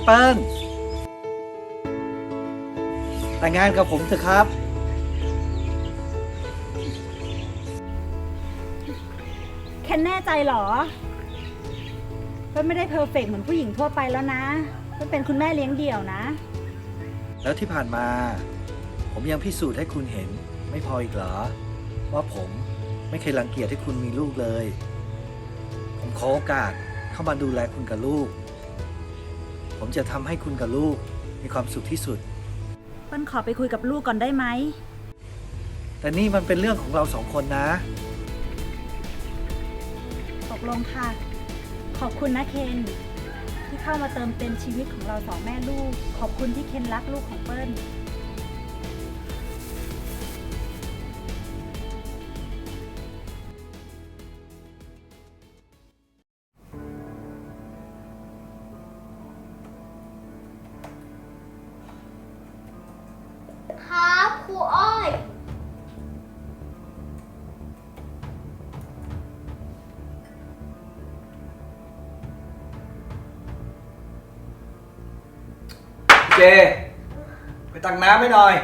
แอปเปิ้ลแต่งงานกับผมเถอะครับ แคนแน่ใจเหรอเปิ้ลไม่ได้เพอร์เฟกต์เหมือนผู้หญิงทั่วไปแล้วนะเปิ้ลเป็นคุณแม่เลี้ยงเดี่ยวนะ แล้วที่ผ่านมา ผมยังพิสูจน์ให้คุณเห็นไม่พออีกเหรอ ว่าผมไม่เคยรังเกียจให้คุณมีลูกเลย ผมขอโอกาสเข้ามาดูแลคุณกับลูก ผมจะทำให้คุณกับลูกมีความสุขที่สุด เปิ้ลขอไปคุยกับลูกก่อนได้ไหม แต่นี่มันเป็นเรื่องของเราสองคนนะ ตกลงค่ะ ขอบคุณนะเคน ที่เข้ามาเติมเต็มชีวิตของเราสองแม่ลูก ขอบคุณที่เคนรักลูกของเปิ้ล ครับครูอ้อยเจ ไปตักน้ำให้หน่อย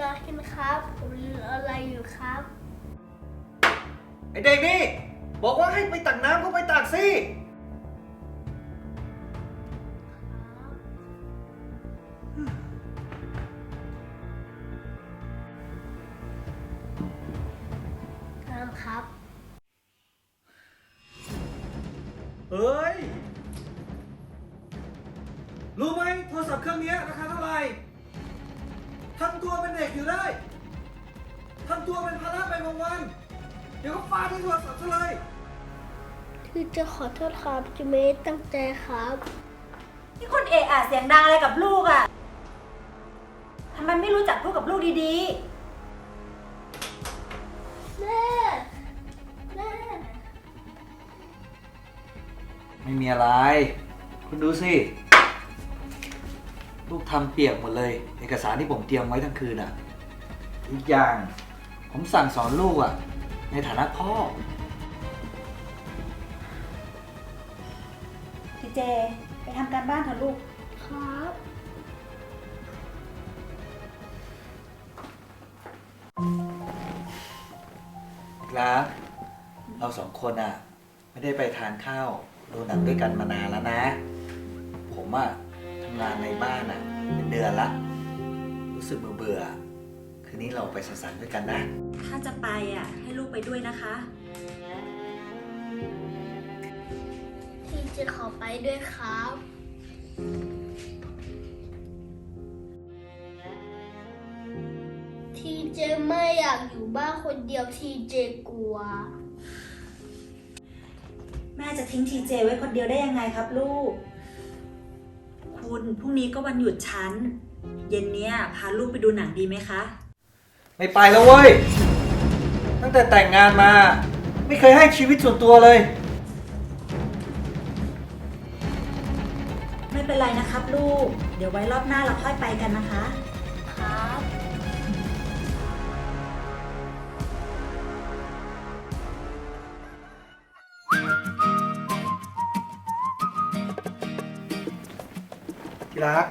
นาคินครับผมลืมอะไรอยู่ครับ ไอเด็กนี่ บอกว่าให้ไปตักน้ำก็ไปตักสิ โทรศัพท์เครื่องนี้ราคาเท่าไหร่ทำตัวเป็นเด็กอยู่ได้ทำตัวเป็นภาระไปวันๆเดี๋ยวก็ฟาดที่โทรศัพท์ซะเลยคือจะขอโทษครับจะไม่ได้ตั้งใจครับที่คุณเอะอะเสียงดังอะไรกับลูกอะทำไมไม่รู้จักพูดกับลูกดีแม่แม่ไม่มีอะไร คุณดูสิ ลูกทำเปียกหมดเลย เอกสารที่ผมเตรียมไว้ทั้งคืนอะ อีกอย่าง ผมสั่งสอนลูกอะ ในฐานะพ่อๆทีเจ ไปทำการบ้านเถอะลูก ครับครับเราสองคนอะ ไม่ได้ไปทานข้าวดูหนังด้วยกันมานานแล้วนะ ผมอะทำงานในบ้านอะ เป็นเดือนละ รู้สึกเบื่อเบื่อๆคืนนี้เราไปสังสรรค์ด้วยกันนะ ถ้าจะไปอะให้ลูกไปด้วยนะคะที่จะขอไปด้วยครับ ทีเจไม่อยากอยู่บ้านคนเดียวทีเจกลัว แม่จะทิ้งทีเจไว้คนเดียวได้ยังไงครับลูก คุณพรุ่งนี้ก็วันหยุดชั้นเย็นเนี้ยพาลูกไปดูหนังดีไหมคะ ไม่ไปแล้วเว้ย ตั้งแต่แต่งงานมา ไม่เคยให้ชีวิตส่วนตัวเลย ไม่เป็นไรนะครับลูก เดี๋ยวไว้รอบหน้าเราค่อยไปกันนะคะ ที่รัก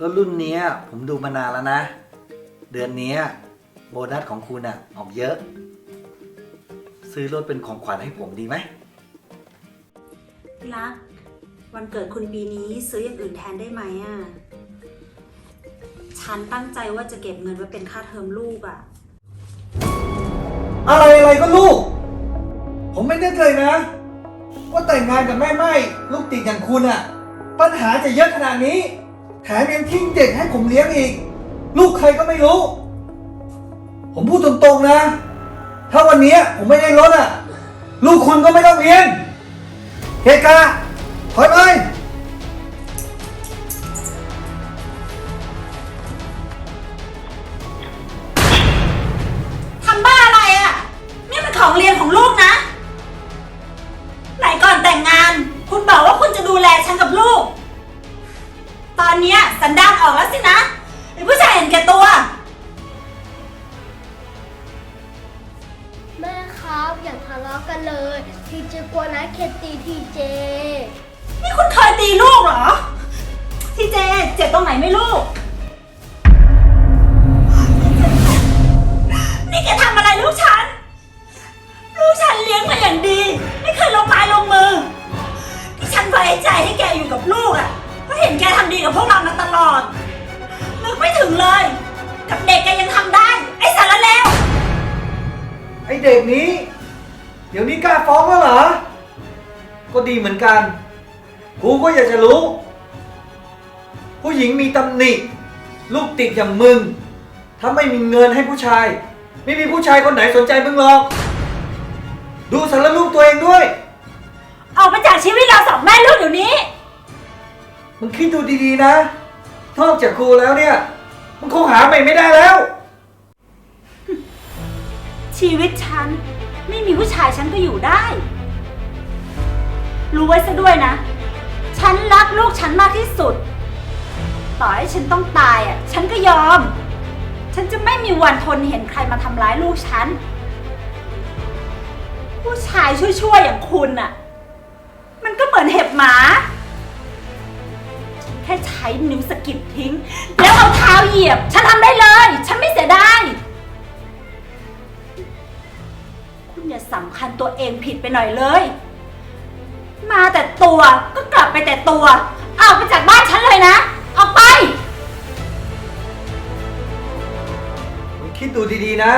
รถรุ่นเนี้ยผมดูมานานแล้วนะ เดือนเนี้ยโบนัสของคุณอะออกเยอะ ซื้อรถเป็นของขวัญให้ผมดีไหมพี่รัก วันเกิดคุณปีนี้ซื้ออย่างอื่นแทนได้ไหมอะฉันตั้งใจว่าจะเก็บเงินไว้เป็นค่าเทอมลูกอะอะไรอะไรก็ลูก ผมไม่นึกเลยนะ ว่าแต่งงานกับแม่ไม่ ลูกติดอย่างคุณอะ ปัญหาจะเยอะขนาดนี้ แถมยังทิ้งเด็กให้ผมเลี้ยงอีก ลูกใครก็ไม่รู้ ผมพูดตรงๆนะ ถ้าวันนี้ผมไม่ได้รถอะลูกคุณก็ไม่ต้องเรียน เฮกาถอยไป แลฉันกับลูก ตอนเนี้ยสันดานออกแล้วสินะไอ้ผู้ชายเห็นแก่ตัว แม่ครับอย่าทะเลาะกันเลยทีเจกลัวนะเคตีทีเจ นี่คุณเคยตีลูกเหรอ ทีเจเจ็บตรงไหนไม่ลูก นี่แกทำอะไรลูกฉัน ลูกฉันเลี้ยงมาอย่างดี ทำดีกับพวกเรามาตลอด นึกไม่ถึงเลย กับเด็กแกยังทำได้ ไอ้สารเลวไอเด็กนี้ เดี๋ยวนี้กล้าฟ้องแล้วเหรอ ก็ดีเหมือนกัน กูก็อยากจะรู้ ผู้หญิงมีตำหนิ ลูกติดอย่างมึง ถ้าไม่มีเงินให้ผู้ชาย ไม่มีผู้ชายคนไหนสนใจมึงหรอก ดูสารลูกตัวเองด้วย ออกมาจากชีวิตเราสองแม่ลูกเดี๋ยวนี้ มึงคิดดูดีๆนะ นอกจากกูแล้วเนี่ย มึงคงหาใหม่ไม่ได้แล้ว ชีวิตฉัน ไม่มีผู้ชายฉันก็อยู่ได้ รู้ไว้ซะด้วยนะ ฉันรักลูกฉันมากที่สุด ต่อให้ฉันต้องตายอะ ฉันก็ยอม ฉันจะไม่มีวันทนเห็นใครมาทำร้ายลูกฉัน ผู้ชายชั่วๆอย่างคุณอะ มันก็เหมือนเห็บหมา ค่ใช้นิ้วสะกิดทิ้ง แล้วเอาเท้าเหยียบ ฉันทำได้เลย ฉันไม่เสียดายคุณอย่าสำคัญตัวเองผิดไปหน่อยเลย มาแต่ตัวก็กลับไปแต่ตัวออกไปจากบ้านฉันเลยนะ ออกไป มึงคิดดูดีๆนะ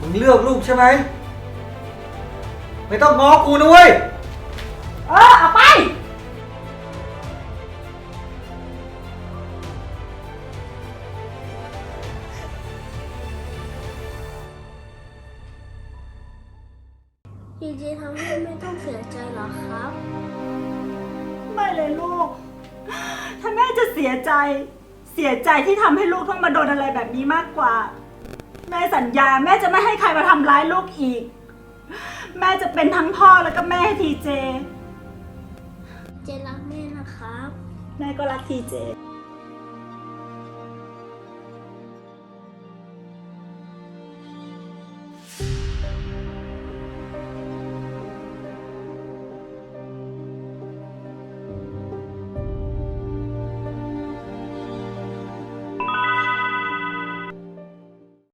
มึงเลือกลูกใช่ไหม ไม่ต้องง้อกูนะเว้ย เออออกไป ทีเจทำให้ไม่ต้องเสียใจเหรอครับ ไม่เลยลูก ถ้าแม่จะเสียใจ เสียใจที่ทำให้ลูกต้องมาโดนอะไรแบบนี้มากกว่า แม่สัญญาแม่จะไม่ให้ใครมาทำร้ายลูกอีก แม่จะเป็นทั้งพ่อแล้วก็แม่ให้ทีเจ เจรักแม่นะครับ แม่ก็รักทีเจ